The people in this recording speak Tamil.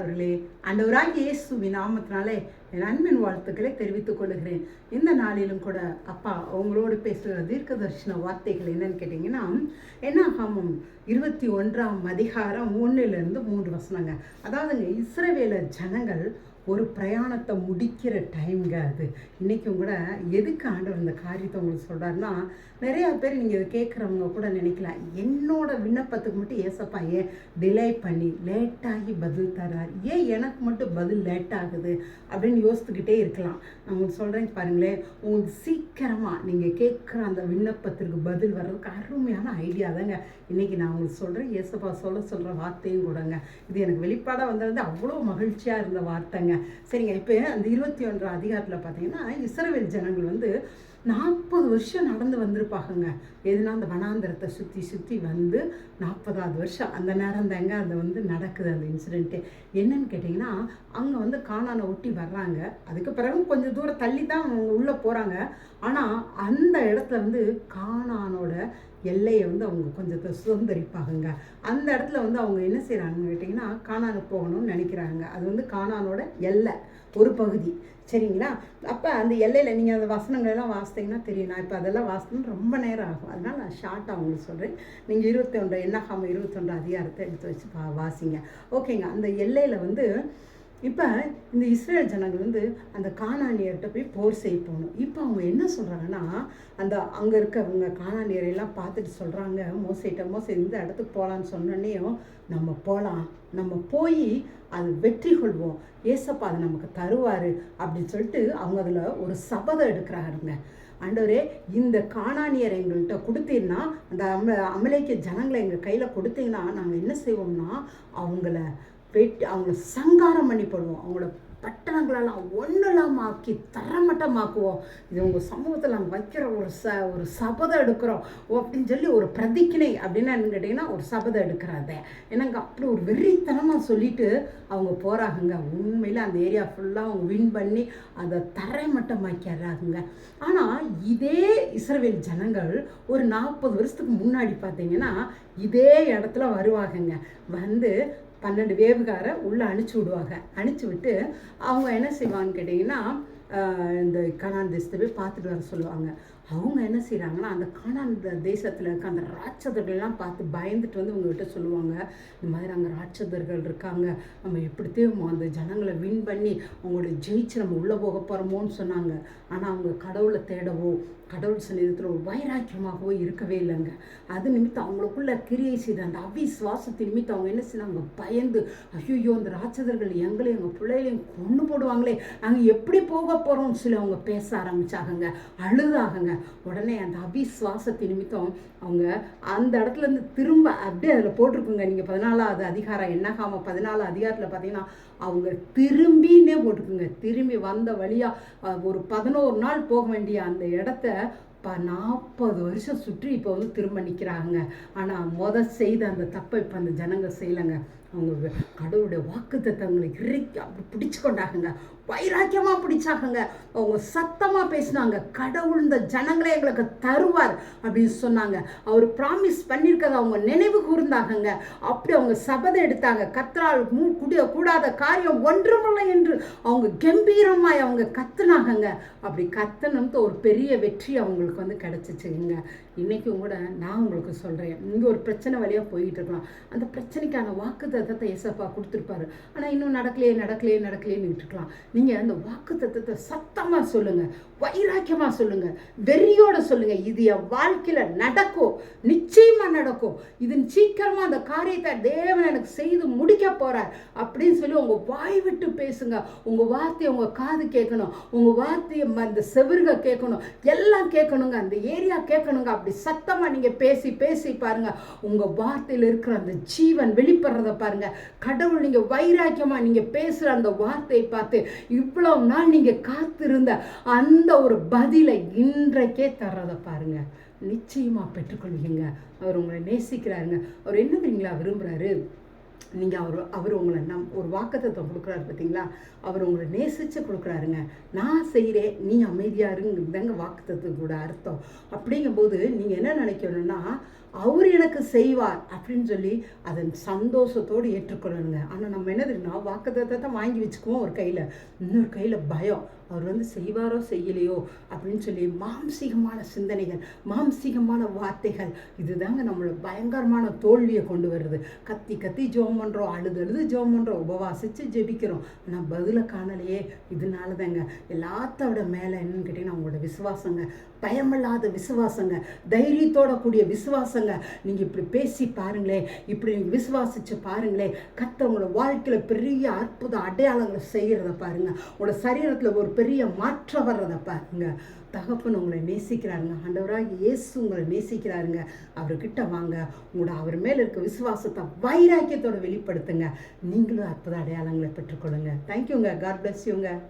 பிரியமானவர்களே ஆண்டவராகிய இயேசுவின் நாமத்தினாலே என் அன்பின் வாழ்த்துக்களை தெரிவித்துக் கொள்கிறேன். இந்த நாளிலும் கூட அப்பா அவங்களோடு பேசுகிற தீர்க்க தரிசன வார்த்தைகள் என்னன்னு கேட்டிங்கன்னா என்னாகாமம் இருபத்தி ஒன்றாம் அதிகாரம் ஒன்றுலேருந்து மூன்று வசனங்க. அதாவதுங்க இஸ்ரவேல ஜனங்கள் ஒரு பிரயாணத்தை முடிக்கிற டைம்ங்க அது. இன்றைக்கும் கூட எதுக்கு ஆண்டவர் இந்த காரியத்தை உங்களுக்கு சொல்கிறாருன்னா நிறையா பேர் நீங்கள் இதை கேட்குறவங்க கூட நினைக்கலாம். என்னோட விண்ணப்பத்துக்கு மட்டும் ஏசப்பா ஏன் டிலே பண்ணி லேட்டாகி பதில் தரார் ஏன் எனக்கு மட்டும் பதில் லேட் ஆகுது? அப்படின்னு யோசித்துக்கிட்டே இருக்கலாம். நான் உங்களுக்கு சொல்கிறேன் பாருங்களேன் உங்களுக்கு சீக்கிரமாக நீங்கள் கேட்குற அந்த விண்ணப்பத்திற்கு பதில் வர்றதுக்கு அருமையான ஐடியா தாங்க. இன்றைக்கி நான் உங்களுக்கு சொல்கிறேன் ஏசப்பா சொல்ல சொல்கிற வார்த்தையும் கூடங்க. இது எனக்கு வெளிப்பாடாக வந்தது அவ்வளோ மகிழ்ச்சியாக இருந்த வார்த்தைங்க. சரிங்க இப்போ அந்த இருபத்தி ஒன்றாம் அதிகாரத்தில் பார்த்தீங்கன்னா இஸ்ரவேல் ஜனங்கள் வந்து நாற்பது வருஷம் நடந்து வந்திருப்பாங்கங்க. எதுனா அந்த வனாந்திரத்தை சுற்றி சுற்றி வந்து நாற்பதாவது வருஷம் அந்த நேரம் தாங்க அது வந்து நடக்குது அந்த இன்சிடெண்ட்டு என்னன்னு கேட்டிங்கன்னா அங்கே வந்து காணானை ஒட்டி வர்றாங்க. அதுக்கு பிறகு கொஞ்சம் தூரம் தள்ளி தான் அவங்க உள்ளே போகிறாங்க ஆனால் அந்த இடத்துல வந்து காணானோட எல்லையை வந்து அவங்க கொஞ்சத்தை சுதந்திரிப்பாங்க அந்த இடத்துல வந்து அவங்க என்ன செய்கிறாங்கன்னு கேட்டிங்கன்னா காணானுக்கு போகணும்னு நினைக்கிறாங்க. அது வந்து காணானோட எல்லை ஒரு பகுதி. சரிங்களா? அப்போ அந்த எல்லையில் நீங்கள் அந்த வசனங்களெல்லாம் வாசித்தீங்கன்னா தெரியும். நான் இப்போ அதெல்லாம் வாசணும் ரொம்ப நேரம் ஆகும். அதனால் நான் ஷார்ட்டாக உங்களுக்கு சொல்கிறேன் நீங்கள் இருபத்தொன்று என்ன என்னாகாம இருபத்தொன்று அதிகாரத்தை எடுத்து வச்சு பா வாசிங்க. ஓகேங்க. அந்த எல்லையில் வந்து இப்போ இந்த இஸ்ரேல் ஜனங்கள் வந்து அந்த காணானியர்கிட்ட போய் போர் செய்ய போகணும். இப்போ அவங்க என்ன சொல்கிறாங்கன்னா அந்த அங்கே இருக்கவங்க காணானியரையெல்லாம் பார்த்துட்டு சொல்கிறாங்க மோசிட்ட மோசை இந்த இடத்துக்கு போகலான்னு சொன்னோன்னையும் நம்ம போகலாம் நம்ம போய் அது வெற்றி கொள்வோம். ஏசப்பா அது நமக்கு தருவார். அப்படின்னு சொல்லிட்டு அவங்க அதில் ஒரு சபதம் எடுக்கிறாருங்க. ஆண்டவரே இந்த காணானியர் எங்கள்கிட்ட கொடுத்தீங்கன்னா அந்த அம அமலைக்கு ஜனங்களை எங்கள் கையில் கொடுத்தீங்கன்னா நாங்கள் என்ன செய்வோம்னா அவங்கள வெட்டி அவங்கள சங்காரம் பண்ணி போடுவோம் அவங்கள பட்டணங்களெல்லாம் ஒன்றெல்லாம் ஆக்கி தரமட்டமாக்குவோம். இது உங்கள் சமூகத்தில் நாங்கள் வைக்கிற ஒரு ச ஒரு சபதம் எடுக்கிறோம். ஓ அப்படின்னு சொல்லி ஒரு பிரதிக்கினை அப்படின்னு கேட்டிங்கன்னா ஒரு சபதம் எடுக்கிறாத எனக்கு அப்படி ஒரு வெறித்தனமாக சொல்லிட்டு அவங்க போகிறாங்க உண்மையில் அந்த ஏரியா ஃபுல்லாக அவங்க வின் பண்ணி அதை தரைமட்டமாக்கிறாங்க ஆனால் இதே இஸ்ரவேல் ஜனங்கள் ஒரு நாற்பது வருஷத்துக்கு முன்னாடி பார்த்தீங்கன்னா இதே இடத்துல வருவாங்கங்க. வந்து பன்னெண்டு வேவுகாரை உள்ளே அனுப்பிச்சி விடுவாங்க. அனுப்பிச்சி விட்டு அவங்க என்ன செய்வாங்கன்னு கேட்டிங்கன்னா இந்த கணாந்தேசத்தை போய் பார்த்துட்டு வர சொல்லுவாங்க. அவங்க என்ன செய்கிறாங்கன்னா அந்த காணான் தேசத்தில் இருக்க அந்த ராட்சதர்கள்லாம் பார்த்து பயந்துட்டு வந்து உங்ககிட்ட சொல்லுவாங்க இந்த மாதிரி அங்கே ராட்சதர்கள் இருக்காங்க. நம்ம எப்படித்தையும் அந்த ஜனங்களை வின் பண்ணி அவங்களோட ஜெயிச்சு நம்ம உள்ளே போக போகிறோமோன்னு சொன்னாங்க. ஆனால் அவங்க கடவுளை தேடவோ கடவுள் சன்னிதத்தில் ஒரு வைராக்கியமாகவோ இருக்கவே இல்லைங்க. அது நிமித்தம் அவங்களுக்குள்ள கிரியை செய்த அந்த அவிஸ்வாசத்தை நிமித்தம் அவங்க என்ன செய்தாங்க பயந்து ஐயோ அந்த ராட்சதர்கள் எங்களையும் எங்கள் பிள்ளைகளையும் கொண்டு போடுவாங்களே நாங்கள் எப்படி போக போகிறோம்னு சொல்லி அவங்க பேச ஆரம்பிச்சாகங்க அழுதாகங்க. உடனே அந்த அபிஸ்வாசத்தை நிமித்தம் அவங்க அந்த இடத்துல இருந்து திரும்ப அப்படியே அதில் போட்டிருக்குங்க. நீங்கள் பதினாலாவது அதிகாரம் என்னகாம பதினாலு அதிகாரத்தில் பார்த்தீங்கன்னா அவங்க திரும்பின்னே போட்டிருக்குங்க. திரும்பி வந்த வழியாக ஒரு பதினோரு நாள் போக வேண்டிய அந்த இடத்த இப்போ நாற்பது வருஷம் சுற்றி இப்போ வந்து திரும்ப நிற்கிறாங்க ஆனால் முத செய்த அந்த தப்பை இப்போ அந்த ஜனங்கள் செய்யலைங்க. அவங்க கடவுளுடைய வாக்கு தத்தங்களை இறைக்கி அப்படி பிடிச்சு கொண்டாகுங்க வைராக்கியமாக பிடிச்சாகுங்க அவங்க சத்தமாக பேசினாங்க. கடவுள் இந்த ஜனங்களே எங்களுக்கு தருவார் அப்படின்னு சொன்னாங்க. அவர் ப்ராமிஸ் பண்ணியிருக்கதை அவங்க நினைவு கூர்ந்தாகங்க அப்படி அவங்க சபதம் எடுத்தாங்க. கத்தரால் மூ குடிய கூடாத காரியம் ஒன்றுமில்லை என்று அவங்க கம்பீரமாய் அவங்க கத்துனாகங்க அப்படி கத்தனம்ட்டு ஒரு பெரிய வெற்றி அவங்களுக்கு வந்து கிடச்சிச்சுங்க. இன்றைக்கும் கூட நான் உங்களுக்கு சொல்கிறேன் இங்கே ஒரு பிரச்சனை வழியாக போயிட்டு இருக்கலாம். அந்த பிரச்சனைக்கான வாக்கு தத்தத்தை எசப்பா கொடுத்துருப்பாரு. ஆனால் இன்னும் நடக்கலையே நடக்கலையே நடக்கலையேன்னு இருக்கலாம் நீங்கள் அந்த வாக்கு தத்தத்தை சத்தமாக சொல்லுங்கள் வைராக்கியமாக சொல்லுங்கள் வெறியோட சொல்லுங்கள் இது என் வாழ்க்கையில் நடக்கும் நிச்சயமாக நடக்கும் இது சீக்கிரமாக அந்த காரியத்தை தேவன் எனக்கு செய்து முடிக்க போகிறார் அப்படின்னு சொல்லி உங்கள் வாய் விட்டு பேசுங்க. உங்கள் வார்த்தையை உங்கள் காது கேட்கணும். உங்கள் வார்த்தையை அந்த செவிர்க கேட்கணும். எல்லாம் கேட்கணுங்க. அந்த ஏரியா கேட்கணுங்க. அப்படி சத்தமாக நீங்கள் பேசி பேசி பாருங்கள் உங்கள் வார்த்தையில் இருக்கிற அந்த ஜீவன் வெளிப்படுறத பாருங்கள் கடவுள் நீங்கள் வைராக்கியமாக நீங்கள் பேசுகிற அந்த வார்த்தையை பார்த்து இவ்வளோ நாள் நீங்கள் காத்திருந்த அந்த ஒரு பதிலை இன்றைக்கே தர்றதை பாருங்க. நிச்சயமாக பெற்றுக்கொள்வீங்க. அவர் உங்களை நேசிக்கிறாருங்க. அவர் என்ன தெரியுங்களா விரும்புகிறாரு நீங்கள் அவர் அவர் உங்களை நம் ஒரு வாக்குத்தத்தம் கொடுக்குறாரு பார்த்தீங்களா? அவர் உங்களை நேசித்து கொடுக்குறாருங்க. நான் செய்கிறேன் நீ அமைதியாக இருங்கிறதாங்க அர்த்தம். அப்படிங்கும்போது நீங்கள் என்ன நினைக்கணும்னா அவர் எனக்கு செய்வார் அப்படின்னு சொல்லி அதன் சந்தோஷத்தோடு ஏற்றுக்கொள்ளணுங்க. ஆனால் நம்ம என்ன தெரியும்னா வாக்குத்தத்தை வாங்கி வச்சுக்குவோம் ஒரு கையில். இன்னொரு கையில் பயம். அவர் வந்து செய்வாரோ செய்யலையோ அப்படின்னு சொல்லி மாம்சீகமான சிந்தனைகள் மாம்சீகமான வார்த்தைகள் இதுதாங்க நம்மளை பயங்கரமான தோல்வியை கொண்டு வருது. கத்தி கத்தி ஜோம் பண்ணுறோம் அழுது அழுது ஜோம் பண்ணுறோம் உபவாசித்து ஜெபிக்கிறோம். ஆனால் பதிலை காணலையே இதனால தாங்க எல்லாத்தோட மேலே என்னன்னு கேட்டிங்கன்னா உங்களோட விசுவாசங்க. பயமில்லாத விசுவாசங்க. தைரியத்தோட கூடிய விசுவாசங்க. நீங்கள் இப்படி பேசி பாருங்களேன் இப்படி நீங்கள் விசுவாசிச்சு பாருங்களேன் கத்தவங்களோட வாழ்க்கையில் பெரிய அற்புத அடையாளங்களை செய்கிறத பாருங்கள் உங்களோட சரீரத்தில் ஒரு பெரிய மாற்றம் வர்றதை பாருங்க. தகப்பன் உங்களை நேசிக்கிறாருங்க. ஆண்டவராக இயேசு உங்களை நேசிக்கிறாருங்க. அவர்கிட்ட வாங்க. உங்களோட அவர் மேலே இருக்க விசுவாசத்தை வைராக்கியத்தோடு வெளிப்படுத்துங்க. நீங்களும் அற்புத அடையாளங்களை பெற்றுக்கொள்ளுங்க. தேங்க்யூங்க காட் பிளஸ் யூங்க